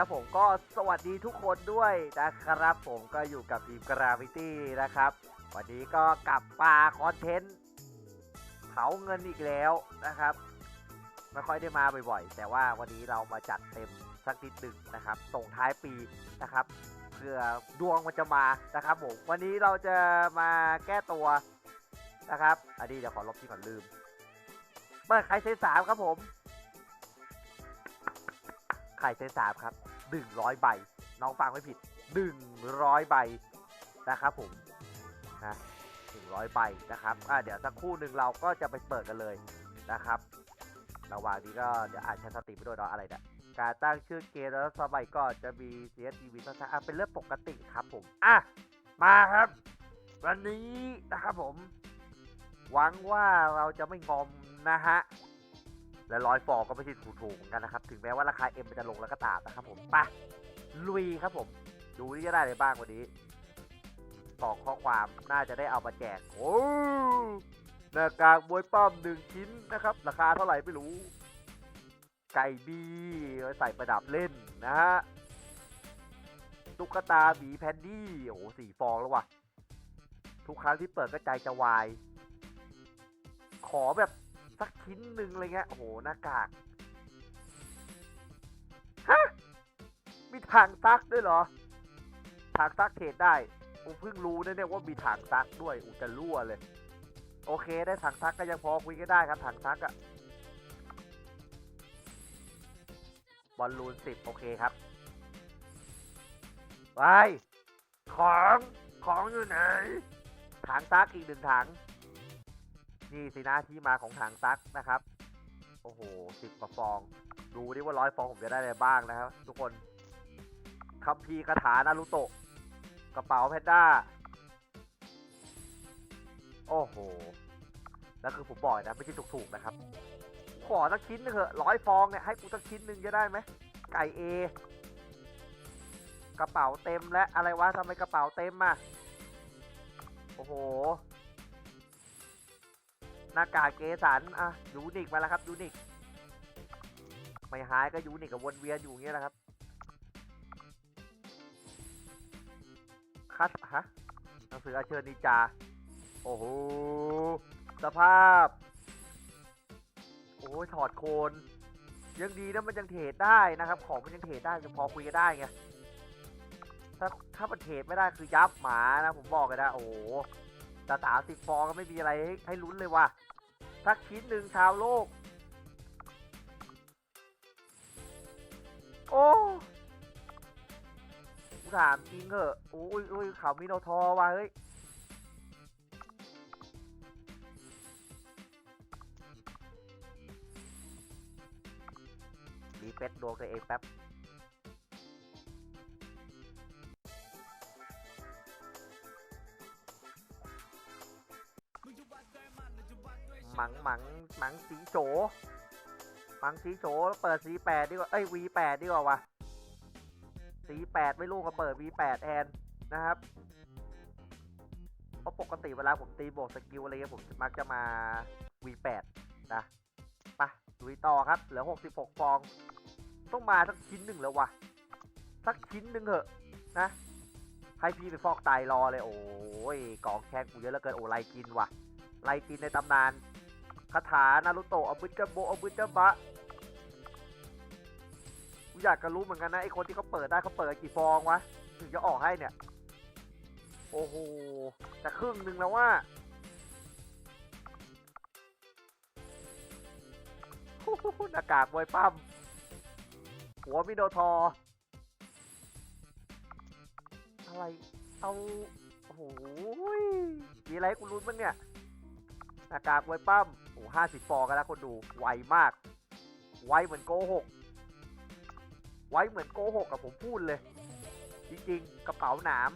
ครับผมก็สวัสดีทุกคนด้วยนะครับ ผมก็อยู่กับทีมกราวิตี้นะครับ วันนี้ก็กลับมาคอนเทนต์เผาเงินอีกแล้วนะครับไม่ค่อยได้มาบ่อยๆ แต่ว่าวันนี้เรามาจัดเต็มสักนิดหนึ่งนะครับส่งท้ายปีนะครับเพื่อดวงมันจะมานะครับผมวันนี้เราจะมาแก้ตัวนะครับอันนี้เดี๋ยวขอลบที่ก่อนลืมเปิดไข่เซนสามครับผม ไข่เซนสามครับหนึ่งร้อยใบ น้องฟังไม่ผิดหนึ่งร้อยใบนะครับผมนะหนึ่งร้อยใบนะครับอ่าเดี๋ยวสักครู่หนึ่งเราก็จะไปเปิดกันเลยนะครับระหว่างนี้ก็เดี๋ยวอ่านแชทสติไปด้วยเนาะอะไรเนี่ยการตั้งชื่อเกมแล้วสมัยก่อนจะมี CSTV ท่านอะเป็นเรื่องปกติครับผมอะมาครับ วันนี้นะครับผม หวังว่าเราจะไม่งอมนะฮะ และร้อยฟองก็ไม่ใช่ถูกๆเหมือนกันนะครับ ถึงแม้ว่าราคาเอ็มมันจะลงแล้วก็ตามนะครับผมไปลุยครับผม ดูที่จะได้อะไรบ้างวันนี้บอกข้อความน่าจะได้เอามาแจกโอ้หน้ากากมวยป้อมหนึ่งชิ้นนะครับ ราคาเท่าไหร่ไม่รู้ ไก่บีใส่ประดับเล่นนะฮะตุ๊กตาหมีแพนดี้โอ้โหสี่ฟองแล้วว่ะ ทุกครั้งที่เปิดก็ใจจะวาย ขอแบบ สักชิ้นหนึ่งอะไรเงี้ยโอ้โหหน้ากากฮะมีถังซักด้วยเหรอถังซักเทรดได้ผมเพิ่งรู้นะเนี่ยว่ามีถังซักด้วยอุยจะรั่วเลย โอเคได้ถังซักก็ยังพอคุยกันได้ครับถังซักอะบอลลูนสิบโอเคครับไปของของอยู่ไหนถังซักอีกหนึ่งถัง นี่สินะที่มาของถังซักนะครับ โอ้โหสิบกว่าฟอง ดูดิว่าร้อยฟองผมจะได้อะไรบ้างนะครับ ทุกคนคัมภีร์คาถานารุโตะกระเป๋าแพนด้า โอ้โห แล้วคือผมบอกนะ ไม่ใช่ถูกๆนะครับ ขอสักชิ้นนึงเถอะร้อยฟองเนี่ยให้กูสักชิ้นหนึ่งจะได้ไหม ไก่เอกระเป๋าเต็มและอะไรวะทำไมกระเป๋าเต็มอะ โอ้โห น้ากากเกสันอะยูนิคมาแล้วครับยูนิคไม่หายก็ยูนิคกับวนเวียนอยู่อย่างเงี้ยแหละครับคัดฮะหนังสืออาเชิญนิจา โอ้โห สภาพ โอ้ยถอดโคน ยังดีนะมันยังเทรดได้นะครับ ของมันยังเทรดได้จะพอคุยกันได้ไง ถ้าถ้ามันเทรดไม่ได้คือยับหมานะ ผมบอกเลยนะ โอ้โหแต่สามสิบฟองก็ไม่มีอะไรให้ให้ลุ้นเลยว่ะ สักชิ้นหนึ่งชาวโลก โอ้กูถามจริงเหอะโอ้ยโอ้ยเขามีโนทอว่ะเฮ้ย รีเฟซดวงตัวเองแป๊บ หมังหมังหมังสีโฉหมังสีโฉเปิดสีแปดดีกว่าเอ้ย V แปดดีกว่าวะสีแปดไม่รู้ก็เปิด V แปดแทนนะครับเพราะปกติเวลาผมตีบวกสกิลอะไรเงี้ยผมมักจะมา V แปดนะไปลุยต่อครับเหลือหกสิบหกฟอง ต้องมาสักชิ้นหนึ่งแล้ววะสักชิ้นหนึ่งเหอะนะให้พี่ไปฟอกไตรอเลย โอ้ยกองแข้งกูเยอะเหลือเกินโอ้ไลกินว่ะไลกินในตำนาน คาถานารุโตะอาบุจโบอาบุจบะกูอยากจะรู้เหมือนกันนะไอคนที่เขาเปิดได้เขาเปิดกี่ฟองวะถึงจะออกให้เนี่ย โอ้โหจะครึ่งหนึ่งแล้วว่าหน้ากากมวยปั้มหัวมิโดทอ อะไร เอาโอ้โหมีอะไรให้กูรุ้นบ้างเนี่ยหน้ากากมวยปั้ม อ้ห้าสิบฟองกันแล้วคนดูไวมาก ไวเหมือนโกหก ไวเหมือนโกหกกับผมพูดเลย จริงๆ กระเป๋าหนาม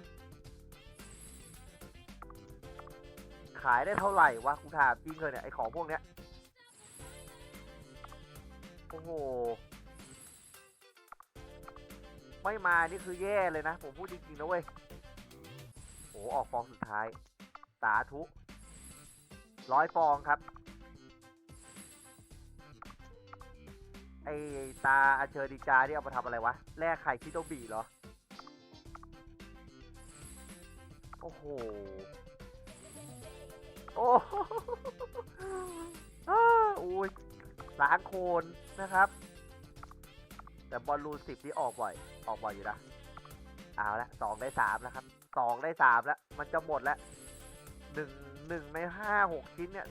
ขายได้เท่าไหร่วะกูถามจริงเลยเนี่ย ไอของพวกเนี้ย โอ้โห ไม่มา นี่คือแย่เลยนะ ผมพูดจริงๆนะเว้ยโอ้ออกฟองสุดท้าย สาธุร้อยฟองครับ ไอ้ตาอัญเชิญดีจาที่เอามาทำอะไรวะแลกไข่คิโตบีเหรอ โอ้โห โอ้โหอ้าอุ้ยล้างโคนนะครับ แต่บอลลูนสิบนี่ออกบ่อย ออกบ่อยอยู่นะ เอาละสองได้สามแล้วครับสองได้สามแล้ว มันจะหมดแล้วหนึ่งหนึ่งในห้าหกชิ้นเนี่ย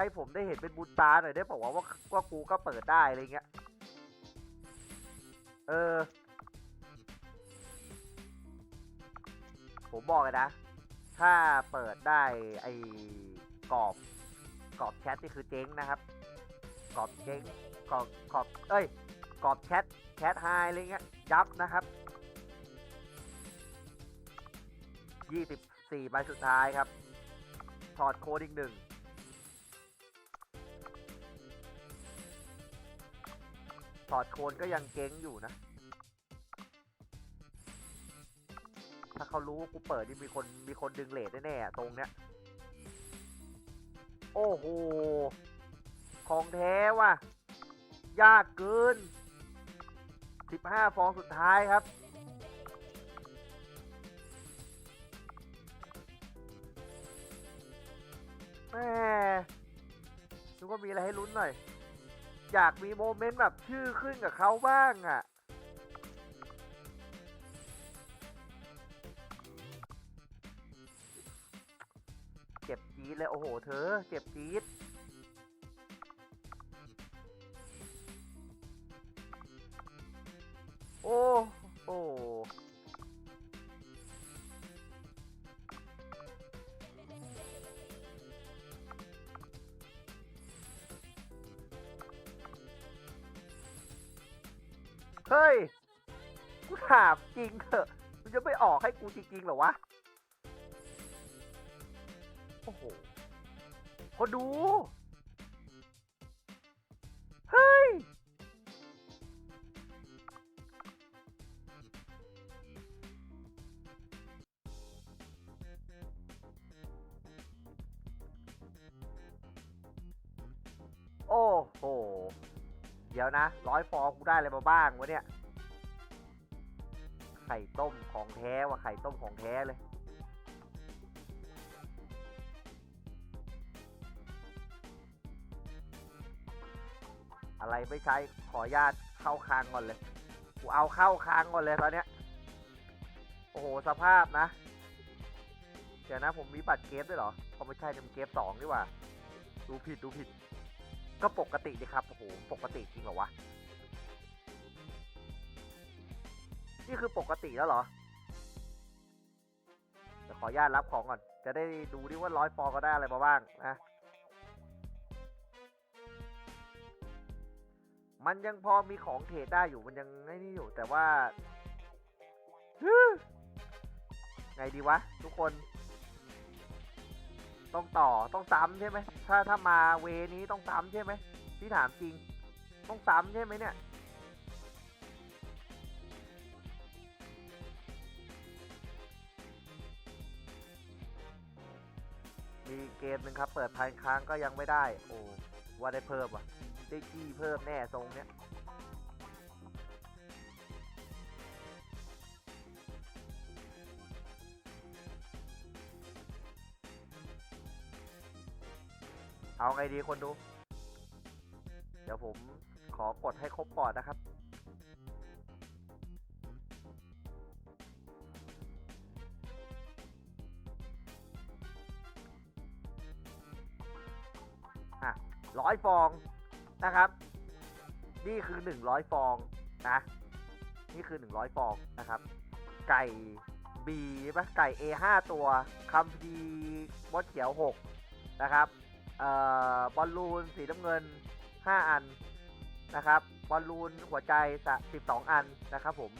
ให้ผมได้เห็นเป็นบุญตาหน่อยได้บอกว่าว่าว่ากูก็เปิดได้อะไรเงี้ย เออ ผมบอกเลยนะ ถ้าเปิดได้ไอ้กรอบกรอบแชทนี่คือเจ๊งนะครับกรอบเจ๊งกรอบกรอบเอ้ยกรอบแชทแชทไฮอะไรเงี้ยยับนะครับยี่สิบสี่ใบสุดท้ายครับ ถอดโค้ดอีกหนึ่ง ถอดโคนก็ยังเก๊งอยู่นะ ถ้าเขารู้ว่ากูเปิดนี่มีคนมีคนดึงเลทแน่ๆตรงเนี้ย โอ้โห ของแท้ว่ะ ยากเกิน 15 ฟองสุดท้ายครับแม่นึกว่ามีอะไรให้ลุ้นหน่อย อยากมีโมเมนต์แบบชื่อขึ้นกับเขาบ้างอะ่ะเจ็บจี๊ดเลยโอ้โห เธอ เจ็บจี๊ด เฮ้ย กูถามจริงเถอะมันจะไม่ออกให้กูจริงๆเหรอวะ โอ้โหคนดู เฮ้ย โอ้โห ดี๋ยวนะร้อยฟองกูได้อะไรมาบ้างวะเนี่ยไข่ต้มของแท้ว่ะไข่ต้มของแท้เลยอะไรไม่ใช้ขออนุญาตเข้าคางก่อนเลย กูเอาเข้าคางก่อนเลยตอนเนี้ย โอ้โห สภาพนะ เดี๋ยวนะผมมีบัตรเกฟด้วยเหรอเขาไม่ใช่เนี่ยมันเกฟสองดีกว่า ดูผิดดูผิด ก็ปกติดีครับโอ้โหปกติจริงเหรอวะนี่คือปกติแล้วเหรอเดี๋ยวขออนุญาตรับของก่อน จะได้ดูดิว่าร้อยฟองก็ได้อะไรมาบ้างนะมันยังพอมีของเทรดได้อยู่มันยังไอ้นี่อยู่แต่ว่าไงดีวะ ทุกคน ต้องต่อต้องซ้ำใช่ไหมถ้าถ้ามาเวนี้ต้องซ้ำใช่ไหมพี่ถามจริง ต้องซ้ำใช่ไหมเนี่ยมีเกมหนึ่งครับ เปิดพันครั้งก็ยังไม่ได้ โอ้ว่าได้เพิ่มว่ะ ได้จี้เพิ่มแน่ทรงเนี้ย เอาไงดีคนดู เดี๋ยวผมขอกดให้ครบก่อนนะครับ อะร้อยฟองนะครับ นี่คือหนึ่งร้อยฟองนะ นี่คือหนึ่งร้อยฟองนะครับ ไก่บีปะไก่ A ห้าตัวคัมพีบอสเขียวหกนะครับ บอลลูนสีน้ำเงิน 5 อันนะครับบอลลูนหัวใจสะ12 อันนะครับผม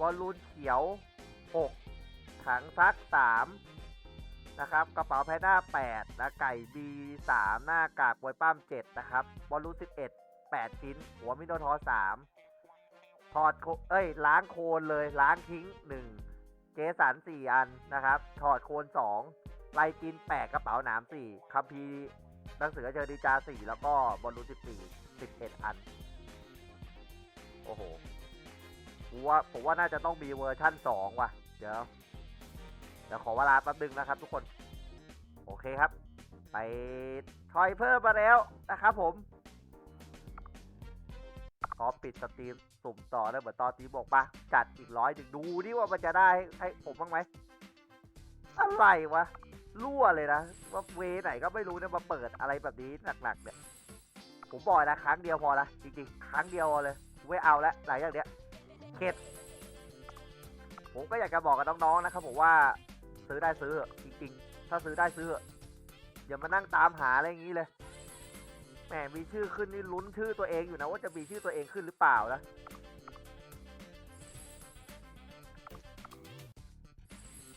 บอลลูนเขียว 6 ถังซัก 3 นะครับ กระเป๋าแพนด้า8นะไก่ B3 หน้ากากบวยป้าม7 นะครับ บอลลูน11 8 ชิ้น หัวมิโนทอ 3 ถอดเอ้ย ล้างโคนเลยล้างทิ้ง 1 เจสัน 4 อันนะครับ ถอดโคน 2 ไลจิน8กระเป๋าหนาม4คัมพีร์หนังสือเจอดีจา4แล้วก็บอลลูน14 11อัน โอ้โหผมว่าผมว่าน่าจะต้องมีเวอร์ชั่นสองว่ะ เดี๋ยวเดี๋ยวขอเวลาแป๊บนึงนะครับทุกคน โอเคครับ ไปทอยเพิ่มมาแล้วนะครับผมขอปิดสตรีมสุ่มต่อได้เหมือนตอนตีบอกปะจัดอีกร้อยหนึ่งดูดิว่ามันจะได้ให้ผมบ้างไหมอะไรวะ รั่วเลยนะว่าเวไหนก็ไม่รู้เนี่ยมาเปิดอะไรแบบนี้หนักๆเนี่ยผมบอกนะครั้งเดียวพอละจริงๆครั้งเดียวเลยไม่เอาละหลายอย่างเนี้ยเข็ดผมก็อยากจะบอกกับน้องๆนะครับผมว่าซื้อได้ซื้อเถอะจริงๆ ถ้าซื้อได้ซื้อเถอะอย่ามานั่งตามหาอะไรอย่างนี้เลยแหมมีชื่อขึ้นนี่ลุ้นชื่อตัวเองอยู่นะว่าจะมีชื่อตัวเองขึ้นหรือเปล่านะ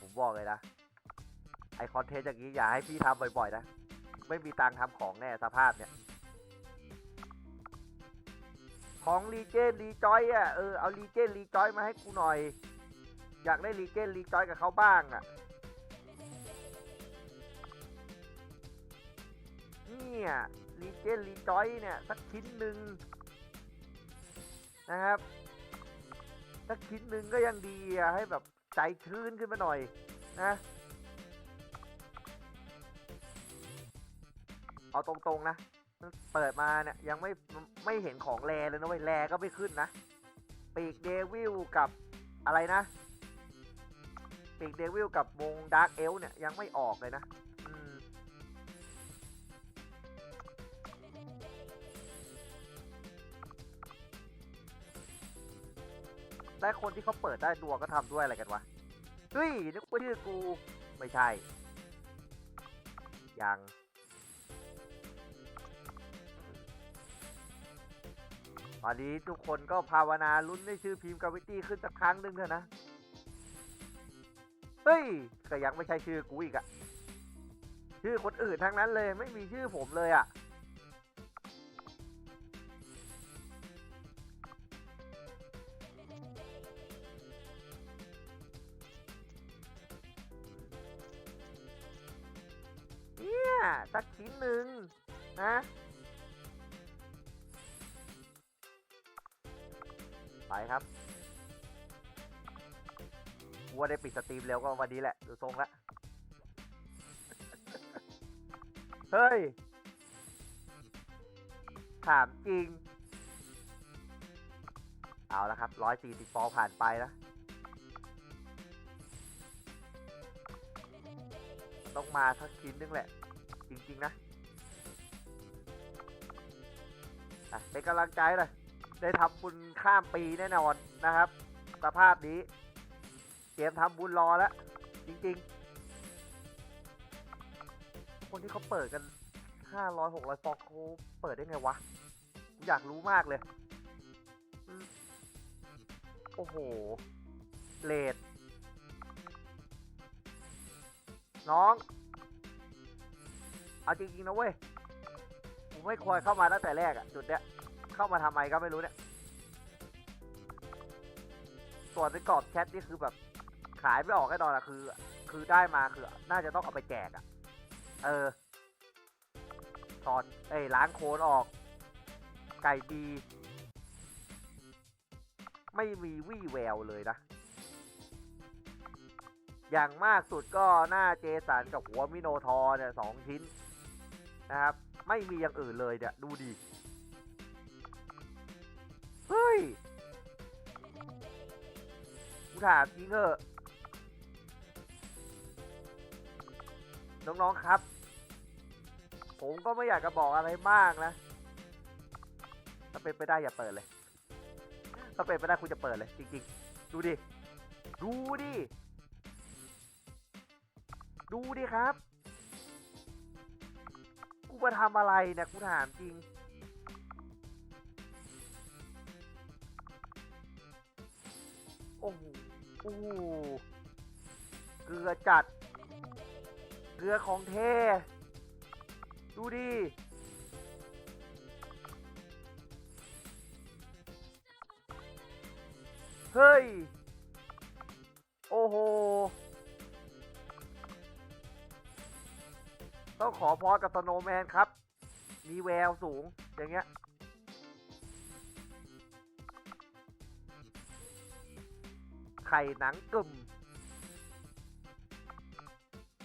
ผมบอกเลยนะ ไอคอนเทนต์อย่างนี้อย่าให้พี่ทำบ่อยๆนะ ไม่มีตังค์ทำของแน่สภาพเนี่ย ของรีเจนรีจอยอะเออเอารีเจนรีจอยมาให้กูหน่อย อยากได้รีเจนรีจอยกับเขาบ้างอะเนี่ยรีเจนรีจอยเนี่ย สักชิ้นหนึ่งนะครับ สักชิ้นหนึ่งก็ยังดีอะให้แบบใจชื้นขึ้นมาหน่อยนะ เอาตรงๆนะ เปิดมาเนี่ยยังไม่ไม่เห็นของแรเลยนะเว้ยแรก็ไม่ขึ้นนะ ปีกเดวิลกับอะไรนะ ปีกเดวิลกับวงดาร์กเอลเนี่ยยังไม่ออกเลยนะและคนที่เขาเปิดได้ดวงก็ทำด้วยอะไรกันวะ เฮ้ยนึกว่าชื่อกู ไม่ใช่ ยัง ตอนนี้ทุกคนก็ภาวนาลุ้นให้ชื่อพิมพ์กาวิตี้ขึ้นสักครั้งหนึ่งเถอะนะ เฮ้ยก็ยังไม่ใช่ชื่อกูอีกอะชื่อคนอื่นทั้งนั้นเลยไม่มีชื่อผมเลยอะเนี่ยสักชิ้นหนึ่งนะ ไปครับกูว่าได้ปิดสตรีมเร็วก็วันนี้แหละ ดูทรงละ เฮ้ย ถามจริง เอาละครับร้อยสี่สิบฟองผ่านไปนะมันต้องมาสักชิ้นนึงแหละ จริง ๆ นะ อะเป็นกำลังใจเลย ได้ทำบุญข้ามปีแน่นอนนะครับสภาพนี้ เตรียมทำบุญรอแล้ว จริงๆ คนที่เขาเปิดกันห้าร้อยหกร้อยฟองเขาเปิดได้ไงวะ อยากรู้มากเลย โอ้โห เลดน้อง เอาจริงๆนะเว้ยกูไม่ควรเข้ามาตั้งแต่แรกอะจุดเนี้ย เข้ามาทำไมก็ไม่รู้เนี่ย ส่วนในกรอบแชทนี่คือแบบ ขายไม่ออกแน่นอนอะคือ คือได้มาคือ น่าจะต้องเอาไปแจกอะเออถอดเอ้ยล้างโคนออก ไก่ดี ไม่มีวี่แววเลยนะ อย่างมากสุดก็หน้าเจสันกับหัวมิโนทอร์เนี่ยสองชิ้นนะครับ ไม่มีอย่างอื่นเลยเนี่ยดูดี เฮ้ยกูถามจริงเถอะน้อง ๆ ครับ ผมก็ไม่อยากจะบอกอะไรมากนะ ถ้าเป็นไปได้อย่าเปิดเลย ถ้าเป็นไปได้คุณจะเปิดเลย จริง ๆ ดูดิ ดูดิ ดูดิครับ กูมาทำอะไรเนี่ยกูถามจริง อ้โหเกลือจัด เกลือของเท ดูดิเฮ้ย โอ้โห ต้องขอพรกับสโนแมนครับ มีแววสูงอย่างเงี้ย ไข่หนังกึ่ม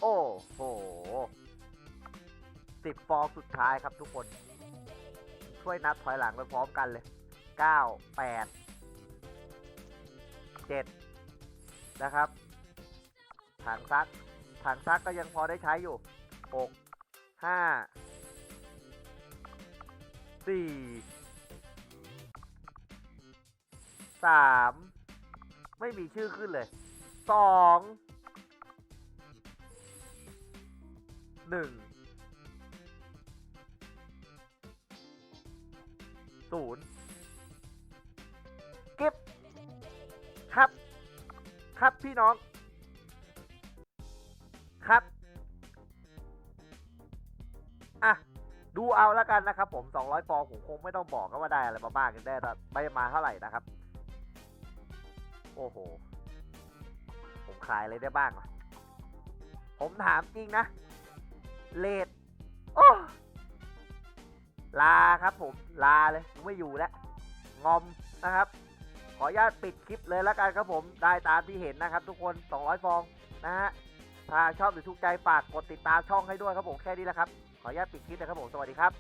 โอ้โหสิบฟองสุดท้ายครับทุกคน ช่วยนับถอยหลังไปพร้อมกันเลยเก้าแปดเจ็ดนะครับ ถังซัก ถังซักก็ยังพอได้ใช้อยู่หกห้าสี่สาม ไม่มีชื่อขึ้นเลยสองหนึ่งศูนย์เก็บครับ ครับพี่น้อง ครับ อะ ดูเอาแล้วกันนะครับผม 200 ฟองผมคงไม่ต้องบอกก็ว่าได้อะไรมาบ้างกันได้แต่ไม่มาเท่าไหร่นะครับ โอ้โห ผมขายอะไรได้บ้างวะผมถามจริงนะ เลดโอ้ลาครับผม ลาเลยไม่อยู่แล้ว งอมนะครับ ขออนุญาตปิดคลิปเลยแล้วกันครับผม ได้ตามที่เห็นนะครับทุกคน 200 ฟองนะฮะ ถ้าชอบหรือถูกใจฝากกดติดตามช่องให้ด้วยครับผมแค่นี้แหละครับ ขออนุญาตปิดคลิปนะครับผม สวัสดีครับ